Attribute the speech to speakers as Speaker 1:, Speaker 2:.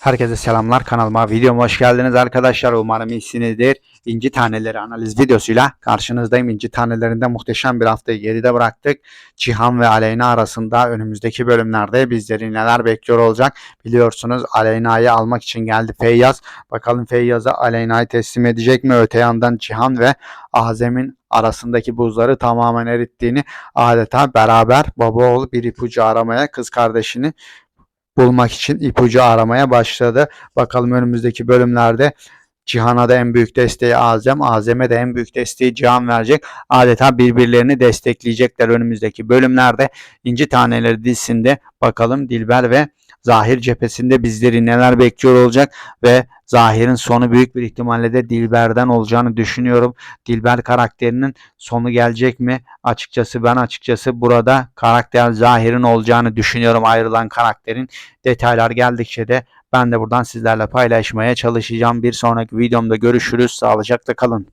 Speaker 1: Herkese selamlar kanalıma videoma hoş geldiniz arkadaşlar umarım iyisinizdir. İnci taneleri analiz videosuyla karşınızdayım. İnci tanelerinde muhteşem bir haftayı geride bıraktık. Cihan ve Aleyna arasında önümüzdeki bölümlerde bizleri neler bekliyor olacak biliyorsunuz Aleyna'yı almak için geldi Feyyaz. Bakalım Feyyaz'a Aleyna'yı teslim edecek mi? Öte yandan Cihan ve Azem'in arasındaki buzları tamamen erittiğini adeta beraber baba oğul bir ipucu aramaya kız kardeşini bulmak için ipucu aramaya başladı. Bakalım önümüzdeki bölümlerde Cihan'a da en büyük desteği Azem, Azem'e de en büyük desteği Cihan verecek. Adeta birbirlerini destekleyecekler önümüzdeki bölümlerde. İnci Taneleri dizisinde bakalım Dilber ve Zahir cephesinde bizleri neler bekliyor olacak ve Zahir'in sonu büyük bir ihtimalle de Dilber'den olacağını düşünüyorum. Dilber karakterinin sonu gelecek mi? Açıkçası ben açıkçası burada karakter Zahir'in olacağını düşünüyorum ayrılan karakterin. Detaylar geldikçe de ben de buradan sizlerle paylaşmaya çalışacağım. Bir sonraki videomda görüşürüz. Sağlıcakla kalın.